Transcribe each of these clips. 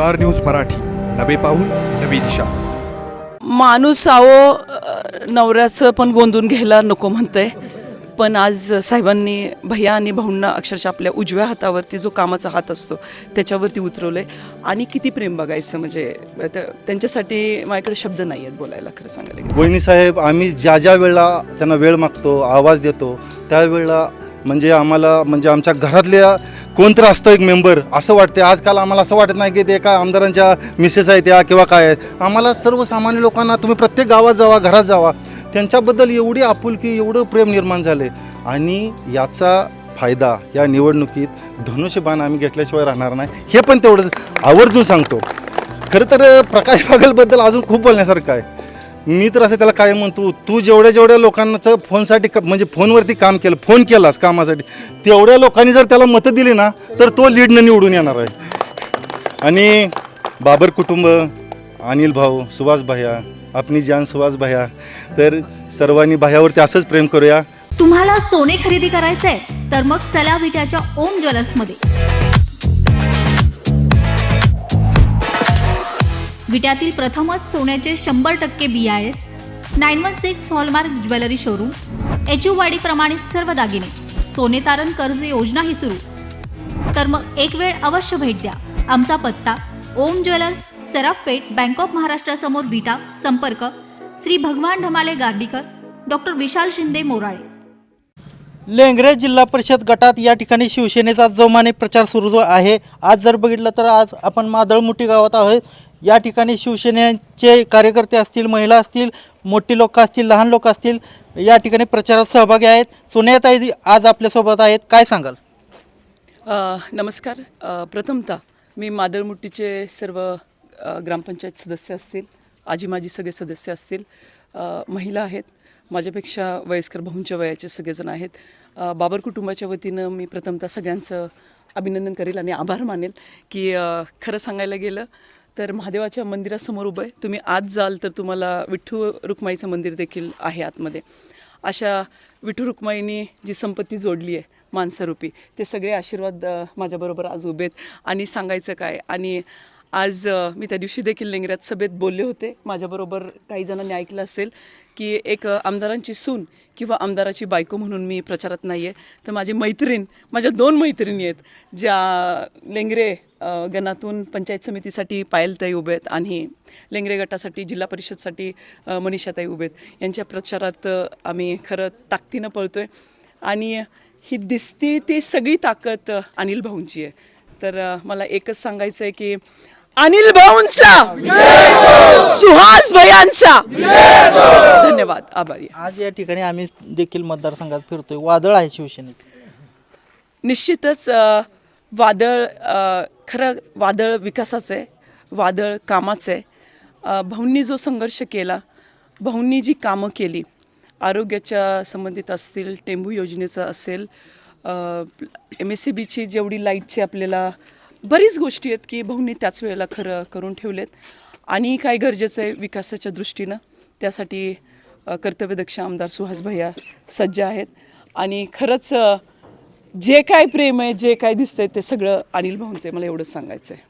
Star news Marathi. नवे पाऊल नवी दिशा. माणूस आहो नवऱ्याचं पण गोंधून घ्यायला नको म्हणतंय. पण आज साहेबांनी भैया आणि भाऊंना अक्षरशः आपल्या उजव्या हातावरती जो कामाचा हात असतो त्याच्यावरती उतरवलंय. आणि किती प्रेम बघायचं म्हणजे त्या- त्यांच्यासाठी माझ्याकडे शब्द नाही आहेत बोलायला खरं सांगायला गेलं. वहिनी साहेब आम्ही ज्या ज्या वेळेला त्यांना वेळ मागतो आवाज देतो त्यावेळेला म्हणजे आम्हाला म्हणजे आमच्या घरातल्या कोणतरी असतं एक मेंबर असं वाटते आजकाल आम्हाला असं वाटत नाही की ते एका आमदारांच्या मिसेस आहेत त्या किंवा काय आहेत. आम्हाला सर्वसामान्य लोकांना तुम्ही प्रत्येक गावात जावा घरात जावा. त्यांच्याबद्दल एवढी आपुलकी एवढं प्रेम निर्माण झाले आणि याचा फायदा या निवडणुकीत धनुष्यबाण आम्ही घेतल्याशिवाय राहणार नाही. हे पण तेवढंच. आवर्जून सांगतो. खरं तर प्रकाश बागलबद्दल अजून खूप बोलण्यासारखं आहे. मी तर असं त्याला काय म्हणतो तू जेवढ्या जेवढ्या लोकांचं फोनसाठी क- म्हणजे फोनवरती काम केलं फोन केलास कामासाठी तेवढ्या लोकांनी जर त्याला मतं दिली ना तर तो लीडनं निवडून येणार आहे. आणि बाबर कुटुंब अनिल भाऊ सुभाष भाया आपली जान सुभाष भाया तर सर्वांनी भायावरती असंच प्रेम करूया. तुम्हाला सोने खरेदी करायचंय तर मग चला विट्याच्या ओम ज्वेलर्समध्ये. विट्यातील प्रथमच सोन्याचे शंभर टक्के B I S nine one six hallmark jewellery showroom H U वाडी प्रमाणित सर्व दागिने सोने तारण कर्ज योजनाही सुरू. तर मग एक वेळ अवश्य भेट द्या. आमचा पत्ता ओम ज्वेलर्स सराफपेठ बँक ऑफ महाराष्ट्रासमोर विटा संपर्क श्री भगवान ढमाले गार्डीकर डॉक्टर विशाल शिंदे मोराळे. लेंगरे जिल्हा परिषद गटात या ठिकाणी शिवसेनेचा जोमाने प्रचार सुरू आहे. आज जर बघितलं तर आज आपण मादळमुठी गावात आहोत. या ठिकाणी शिवसेनेचे कार्यकर्ते असतील महिला असतील मोठी लोकं असतील लहान लोक असतील या ठिकाणी प्रचारात सहभागी आहेत. सोनियाताई आज आपल्यासोबत आहेत. काय सांगाल? अ, नमस्कार. अ, प्रथमतः मी मादळमुट्टीचे सर्व अ, ग्रामपंचायत सदस्य असतील आजी माजी सगळे सदस्य असतील अ, महिला आहेत. माझ्यापेक्षा वयस्कर भाऊंच्या वयाचे सगळेजण आहेत. अ, बाबर कुटुंबाच्या वतीनं मी प्रथमतः सगळ्यांचं अभिनंदन करेल आणि आभार मानेल की अ, खरं सांगायला गेलं तर महादेवाच्या मंदिरासमोर उभं आहे. तुम्ही आत जाल तर तुम्हाला विठ्ठू रुक्माईचं मंदिर देखील आहे आतमध्ये. अशा विठू रुक्माईनी जी संपत्ती जोडली आहे माणसारूपी ते सगळे आशीर्वाद माझ्याबरोबर आज उभे आहेत. आणि सांगायचं काय? आणि आज मी त्या दिवशी देखील लेंगऱ्यात सभेत बोलले होते. माझ्याबरोबर काही जणांनी ऐकलं असेल की एक आमदारांची सून किंवा आमदाराची बायको म्हणून मी प्रचारात नाही आहे तर माझी मैत्रीण माझ्या दोन मैत्रिणी आहेत ज्या लेंगरे गणातून पंचायत समितीसाठी पायलताई उभे आहेत आणि लेंगरे गटासाठी जिल्हा परिषदसाठी मनीषाताई उभे आहेत. यांच्या प्रचारात आम्ही खरं ताकदीनं पळतो आहे आणि ही दिसते ती सगळी ताकद अनिल भाऊंची आहे. तर मला एकच सांगायचं आहे की अनिल भाऊंचा. सुहास भयांचा. धन्यवाद. आभारी आहे. आज या ठिकाणी आम्ही देखील मतदारसंघात फिरतोय. वादळ आहे शिवसेनेचं. निश्चितच अ, वादळ अ, खरं वादळ विकासाचं आहे. वादळ कामाचं आहे. अ, भाऊंनी जो संघर्ष केला भाऊंनी जी कामं केली आरोग्याच्या संबंधित असतील टेंबू योजनेचं असेल एम एस सी बीची जेवढी लाईटची आपल्याला बरीच गोष्टी आहेत की भाऊंनी त्याच वेळेला खरं करून ठेवलेत. आणि काय गरजेचं आहे विकासाच्या दृष्टीनं. त्यासाठी कर्तव्यदक्ष आमदार सुहास भैया सज्ज आहेत. आणि खरंच जे काय प्रेम आहे जे काय दिसतंय ते सगळं अनिल भाऊंचं आहे मला एवढंच सांगायचं आहे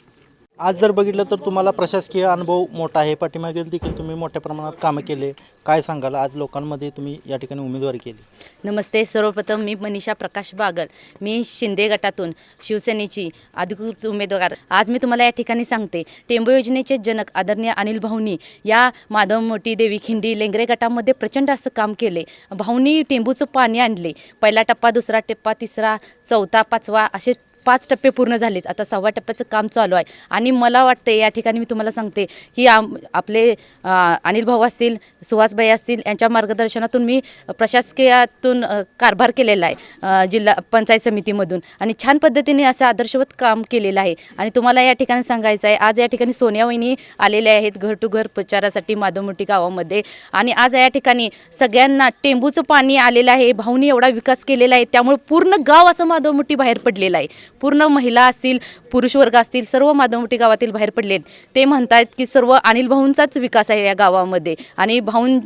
आज जर बघितलं तर तुम्हाला प्रशासकीय अनुभव मोठा आहे. पाठीमागे देखील तुम्ही मोठ्या प्रमाणात कामं केले. काय सांगाल? आज लोकांमध्ये तुम्ही या ठिकाणी उमेदवारी केली. नमस्ते. सर्वप्रथम मी मनीषा प्रकाश बागल. मी शिंदे गटातून शिवसेनेची अधिकृत उमेदवार. आज मी तुम्हाला या ठिकाणी सांगते. टेंबू योजनेचे जनक आदरणीय अनिल भाऊनी या माधव मोठी देवी खिंडी लेंगरे गटामध्ये प्रचंड असं काम केले. भाऊनी टेंबूचं पाणी आणले. पहिला टप्पा दुसरा टप्पा तिसरा चौथा पाचवा असे पाच टप्पे पूर्ण झालेत. आता सहाव्या टप्प्याचं काम चालू आहे. आणि मला वाटते या ठिकाणी मी तुम्हाला सांगते की आम आपले अनिल भाऊ असतील सुहासबाई असतील यांच्या मार्गदर्शनातून मी प्रशासकीयातून कारभार केलेला आहे जिल्हा पंचायत समितीमधून. आणि छान पद्धतीने असं आदर्शवत काम केलेलं आहे. आणि तुम्हाला या ठिकाणी सांगायचं आहे आज या ठिकाणी सोनिया वहिनी आलेल्या आहेत घर टू घर प्रचारासाठी माधवमुठी गावामध्ये. आणि आज या ठिकाणी सगळ्यांना टेंबूचं पाणी आलेलं आहे. भाऊनी एवढा विकास केलेला आहे. त्यामुळे पूर्ण गाव असं माधवमुठी बाहेर पडलेलं आहे. पूर्ण महिला असतील पुरुष वर्ग असतील सर्व माधवमुठी गावातील बाहेर पडलेत. ते म्हणतात की सर्व अनिल भाऊंचाच विकास आहे या गावामध्ये. आणि भाऊं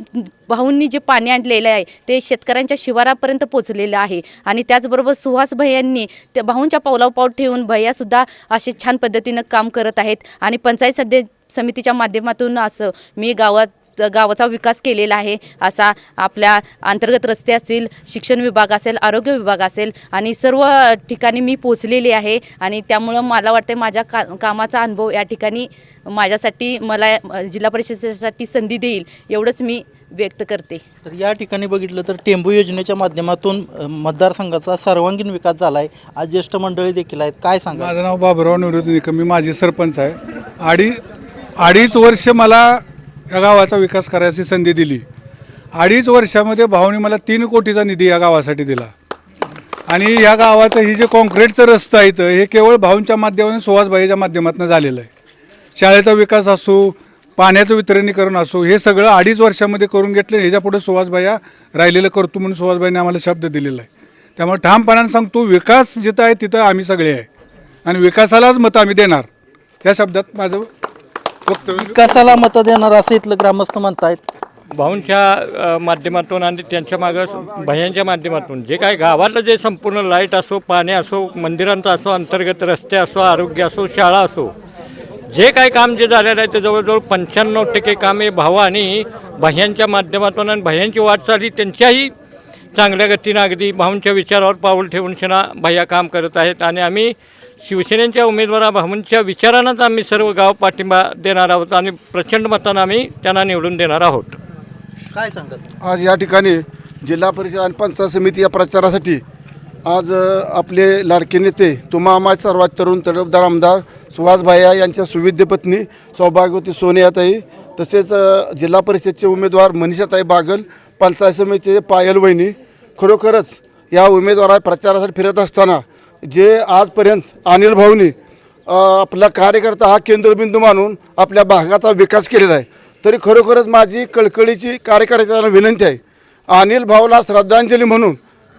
भाऊंनी जे पाणी आणलेलं आहे ते शेतकऱ्यांच्या शिवारापर्यंत पोचलेलं आहे. आणि त्याचबरोबर सुहास भैयांनी त्या भाऊंच्या पावलावर पाऊल ठेवून भैयासुद्धा असे छान पद्धतीनं काम करत आहेत. आणि पंचायत सध्या समितीच्या माध्यमातून असं मी गावात गावाचा विकास केलेला आहे असा आपल्या अंतर्गत रस्ते असतील शिक्षण विभाग असेल आरोग्य विभाग असेल आणि सर्व ठिकाणी मी पोचलेली आहे. आणि त्यामुळं मला वाटते माझ्या का कामाचा अनुभव या ठिकाणी माझ्यासाठी मला जिल्हा परिषदेसाठी संधी देईल एवढंच मी व्यक्त करते. तर या ठिकाणी बघितलं तर टेंबू योजनेच्या माध्यमातून मतदारसंघाचा सर्वांगीण विकास झाला आहे आज ज्येष्ठ मंडळी देखील आहेत. काय सांगा माझं नाव बाबुराव निवृत्ती निकम. मी माजी सरपंच आहे. अडी अडीच वर्ष मला या गावाचा विकास करायची संधी दिली. अडीच वर्षामध्ये भाऊनी मला तीन कोटीचा निधी या गावासाठी दिला. आणि या गावाचं ही जे कॉन्क्रीटचं रस्तं आहे इथं हे केवळ भाऊंच्या माध्यमातून सुहासबाईच्या माध्यमातून झालेलं आहे. शाळेचा विकास असो पाण्याचं वितरणीकरण असो हे सगळं अडीच वर्षामध्ये करून घेतलं ह्याच्यापुढे सुहासबाया राहिलेलं करतो म्हणून सुहासबाईने आम्हाला शब्द दिलेला आहे. त्यामुळे ठामपणाने सांगतो विकास जिथं आहे तिथं आम्ही सगळे आहे. आणि विकासालाच मतं आम्ही देणार. या शब्दात माझं वक्तव्य विकासाला मतं देणार असं इथलं ग्रामस्थ म्हणतायत. भाऊंच्या माध्यमातून आणि त्यांच्या मागं भयांच्या माध्यमातून जे काय गावातलं जे संपूर्ण लाइट असो पाणी असो मंदिरांचं असो अंतर्गत रस्ते असो आरोग्य असो शाळा असो जे काय काम जे झालेलं आहे ते जवळजवळ पंच्याण्णव टक्के काम हे भाऊ आणि भयांच्या माध्यमातून आणि भयांची वाटचाल ही त्यांच्याही चांगल्या गतीनं अगदी भाऊंच्या विचारावर पाऊल ठेवून शिना भैया काम करत आहेत. आणि आम्ही शिवसेनेच्या उमेदवारा भाऊंच्या विचारांनाच आम्ही सर्व गाव पाठिंबा देणार आहोत आणि प्रचंड मतानं आम्ही त्यांना निवडून देणार आहोत. काय सांगत आज या ठिकाणी जिल्हा परिषद आणि पंचायत समिती या प्रचारासाठी आज अ, आपले लाडके नेते तुमामाज सर्वात तरुण तडफदार आमदार सुहास भाया यांच्या सुविद्य पत्नी सौभाग्यवती सोनियाताई तसेच अ, जिल्हा परिषदचे उमेदवार मनीषाताई बागल पंचायत समितीचे पायल वहिनी खरोखरच या उमेदवारा प्रचारासाठी फिरत असताना जे आजपर्यंत अनिल भाऊनी आपला कार्यकर्ता हा केंद्रबिंदू मानून आपल्या भागाचा विकास केलेला आहे. तरी खरोखरच माझी कळकळीची कार्यकर्त्यांना विनंती आहे. अनिल भाऊला श्रद्धांजली म्हणून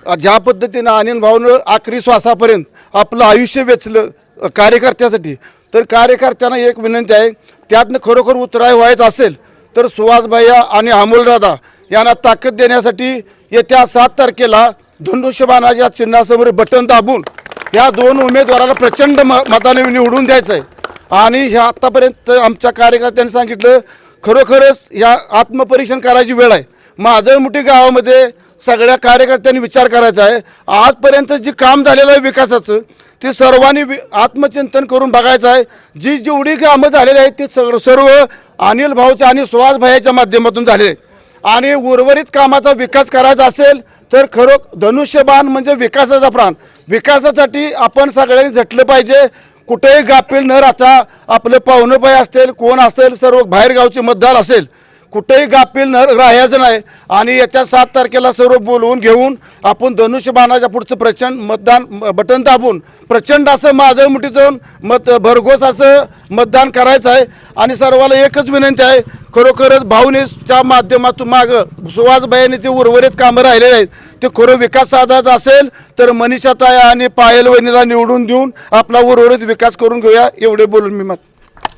ज्या पद्धतीनं अनिल भाऊनं आखरी श्वासापर्यंत आपलं आयुष्य वेचलं कार्यकर्त्यासाठी तर कार्यकर्त्यांना एक विनंती आहे त्यातनं खरोखर उतराय व्हायचं असेल तर सुहासभैया आणि अमोलदादा यांना ताकद देण्यासाठी येत्या सात तारखेला धनुष्यबाणाच्या चिन्हासमोर बटन दाबून या दोन उमेदवाराला प्रचंड म मताने निवडून द्यायचं आहे आणि ह्या आत्तापर्यंत आमच्या कार्यकर्त्यांनी सांगितलं खरोखरच या आत्मपरीक्षण करायची वेळ आहे. माधवमुठी गावामध्ये सगळ्या कार्यकर्त्यांनी विचार करायचा आहे. आजपर्यंत जे काम झालेलं आहे विकासाचं ते सर्वांनी वि आत्मचिंतन करून बघायचं आहे. जी जेवढी कामं झालेली आहेत ते सर्व सर्व अनिल भाऊच्या आणि सुहास भाईच्या माध्यमातून झाले आणि उर्वरित कामाचा विकास करायचा असेल तर खरो धनुष्यबाण म्हणजे विकासाचा प्राण. विकासासाठी आपण सगळ्यांनी झटलं पाहिजे. कुठेही गाफील न राहता आपले पाहुणंपाय असतील कोण असेल सर्व बाहेरगावचे मतदार असेल कुठेही गाफील न राहायचं नाही. आणि येत्या सात तारखेला सर्व बोलवून घेऊन आपण धनुष्यबाणाच्या पुढचं प्रचंड मतदान बटन दाबून प्रचंड असं माझं मुठीतून मत भरघोस असं मतदान करायचं आहे. आणि सर्वाला एकच विनंती आहे खरोखरच भावनेच्या माध्यमातून मागं सुहासबाईने ते उर्वरित कामं राहिलेले आहेत ते खरं विकास साधायचा असेल तर मनीषाताई आणि पायल वहिनीला निवडून देऊन आपला उर्वरित विकास करून घेऊया. एवढे बोलून मी मत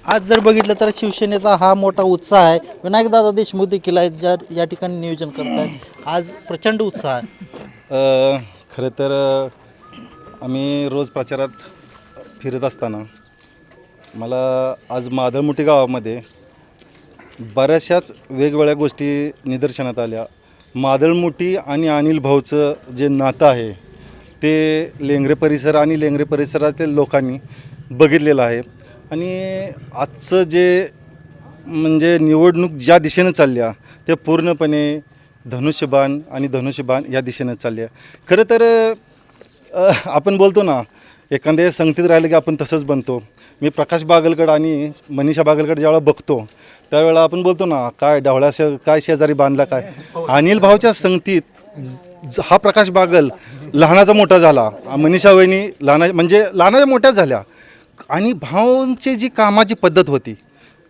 आज जर बघितलं तर शिवसेनेचा हा मोठा उत्साह आहे. विनायकदादा देशमुख देखील आहेत ज्या या ठिकाणी नियोजन करत आहेत आज प्रचंड उत्साह आहे. अ, खरं तर अ, आम्ही रोज प्रचारात फिरत असताना मला आज माधवमुठी गावामध्ये बऱ्याचशाच वेगवेगळ्या गोष्टी निदर्शनात आल्या. मादळमुठी आणि अनिल भाऊचं जे नातं आहे ते लेंगरे परिसर आणि लेंगरे परिसरातील लोकांनी बघितलेलं आहे. आणि आजचं जे म्हणजे निवडणूक ज्या दिशेनं चालल्या ते पूर्णपणे धनुष्यबाण आणि धनुष्यबाण या दिशेनं चालल्या. खरं तर आपण बोलतो ना एखाद्या संगतीत राहिलं की आपण तसंच बनतो. मी प्रकाश बागलकड आणि मनीषा बागलकड ज्यावेळा बघतो त्यावेळेला आपण बोलतो ना काय डावळ्या शे काय शेजारी बांधला काय. अनिल भाऊच्या संगतीत हा प्रकाश बागल लहानाचा मोठा झाला. मनीषा वहिनी लहाना म्हणजे लहानाच्या मोठ्या झाल्या. आणि भाऊंची जी कामाची पद्धत होती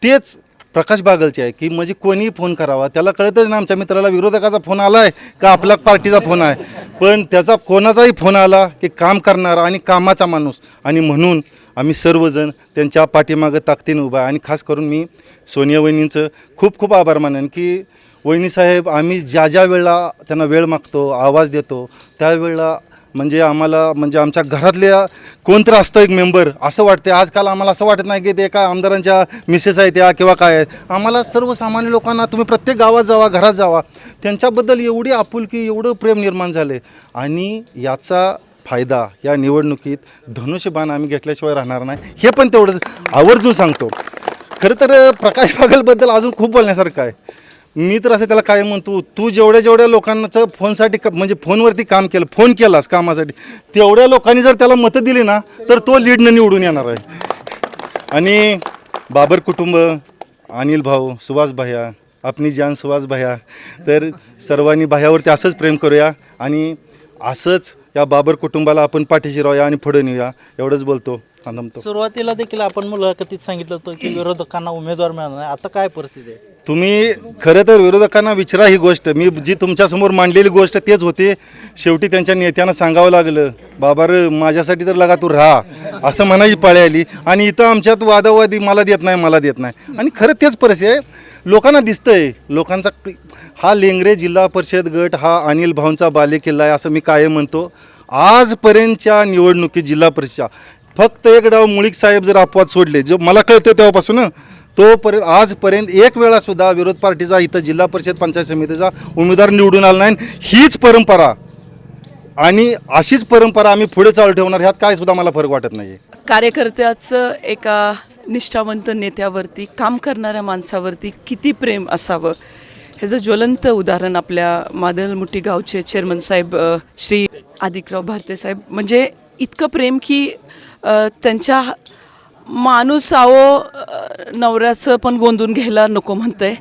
तेच प्रकाश बागलची आहे की म्हणजे कोणीही फोन करावा. त्याला कळतच ना आमच्या मित्राला विरोधकाचा फोन आला आहे का आपल्या पार्टीचा फोन आहे. पण त्याचा कोणाचाही फोन आला की काम करणारा आणि कामाचा माणूस. आणि म्हणून आम्ही सर्वजण त्यांच्या पाठीमागं ताकदीने उभा आहे. आणि खास करून मी सोनिया वहिनींचं खूप खूप आभार मानेन की वहिनीसाहेब आम्ही ज्या ज्या वेळेला त्यांना वेळ मागतो आवाज देतो त्यावेळेला म्हणजे आम्हाला म्हणजे आमच्या घरातल्या कोणतरी असतं एक मेंबर असं वाटते आजकाल आम्हाला असं वाटत नाही की ते एका आमदारांच्या मिसेस आहेत त्या किंवा काय आहेत. आम्हाला सर्वसामान्य लोकांना तुम्ही प्रत्येक गावात जावा घरात जावा. त्यांच्याबद्दल एवढी आपुलकी एवढं प्रेम निर्माण झाले. आणि याचा फायदा या निवडणुकीत धनुष्यबाण आम्ही घेतल्याशिवाय राहणार नाही. हे पण तेवढंच. आवर्जून सांगतो. खरं तर प्रकाश बागलबद्दल अजून खूप बोलण्यासारखं आहे. मी तर असं त्याला काय म्हणतो तू जेवढ्या जेवढ्या लोकांचं फोनसाठी क- म्हणजे फोनवरती काम केलं फोन केलास कामासाठी तेवढ्या लोकांनी जर त्याला मतं दिली ना तर तो लीडनं निवडून येणार आहे. आणि बाबर कुटुंब अनिल भाऊ सुभाष भैया आपली जान सुभाष भैया तर सर्वांनी भैयावरती असंच प्रेम करूया आणि असंच या बाबर कुटुंबाला आपण पाठीशी राहूया आणि पुढे नेऊया एवढंच बोलतो थांबतो. सुरुवातीला देखील आपण मुलाखतीत सांगितलं होतं की विरोधकांना उमेदवार मिळणार नाही. आता काय परिस्थिती आहे? तुम्ही खरं तर विरोधकांना विचारा ही गोष्ट. मी जी तुमच्यासमोर मांडलेली गोष्ट तेच होते. शेवटी त्यांच्या नेत्यांना सांगावं लागलं बाबा रे माझ्यासाठी तर लगा तू राहा. असं म्हणायची पाळी आली. आणि इथं आमच्यात वादावादी मला देत नाही मला देत नाही. आणि खरं तेच परिस्थिती आहे. लोकांना दिसतंय. लोकांचा हा लेंगरे जिल्हा परिषद गट हा अनिल भाऊंचा बालेकिल्ला आहे असं मी कायम म्हणतो. आजपर्यंतच्या निवडणुकीत जिल्हा परिषद फक्त एक डाव मुळीक साहेब जर अपवाद सोडले जो मला कळतं तेव्हापासून तोपर्यंत आजपर्यंत एक वेळा सुद्धा विरोध पार्टीचा इथं जिल्हा परिषद पंचायत समितीचा उमेदवार निवडून आला नाही. हीच परंपरा. आणि अशीच परंपरा आम्ही पुढे चालू ठेवणार ह्यात काय सुद्धा मला फरक वाटत नाही कार्यकर्त्याचं एका निष्ठावंत नेत्यावरती काम करणाऱ्या माणसावरती किती प्रेम असावं? ह्याचं ज्वलंत उदाहरण आपल्या मादलमुठी गावचे चेअरमन साहेब श्री आदिकराव भारते साहेब. म्हणजे इतकं प्रेम की त्यांच्या माणूस आहो नवऱ्याचं पण गोंधून घ्यायला नको म्हणतंय.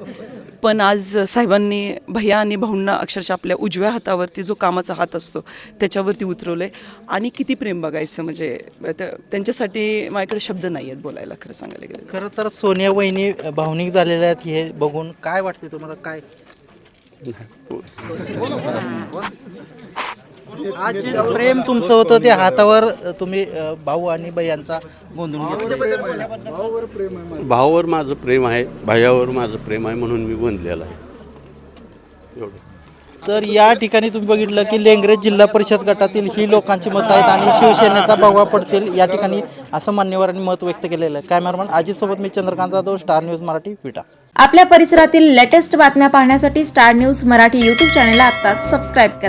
पण आज साहेबांनी भैया आणि भाऊंना अक्षरशः आपल्या उजव्या हातावरती जो कामाचा हात असतो त्याच्यावरती उतरवलं आहे आणि किती प्रेम बघायचं म्हणजे त्या- त्यांच्यासाठी माझ्याकडे शब्द नाही आहेत बोलायला खरं सांगायला गेलं खरं तर सोनिया वहिनी भावनिक झालेल्या आहेत हे बघून काय वाटते तुम्हाला? काय? आज जे प्रेम तुमचं होतं ते हातावर तुम्ही अ, भाऊ आणि यांचा गोंधून घेतलं. भावावर माझं प्रेम आहे भायावर माझं प्रेम आहे म्हणून मी बनलेला आहे. एवढं. तर या ठिकाणी तुम्ही बघितलं की लेंगरे जिल्हा परिषद गटातील ही लोकांची मतं आहेत आणि शिवसेनेचा भगवा पडतील या ठिकाणी असं मान्यवरांनी मत व्यक्त केलेलं आहे. कॅमेरामन अजितसोबत मी चंद्रकांत जाधव स्टार न्यूज मराठी विटा. आपल्या परिसरातील लेटेस्ट बातम्या पाहण्यासाठी स्टार न्यूज मराठी यूट्यूब चॅनलला आत्ताच सबस्क्राईब करा.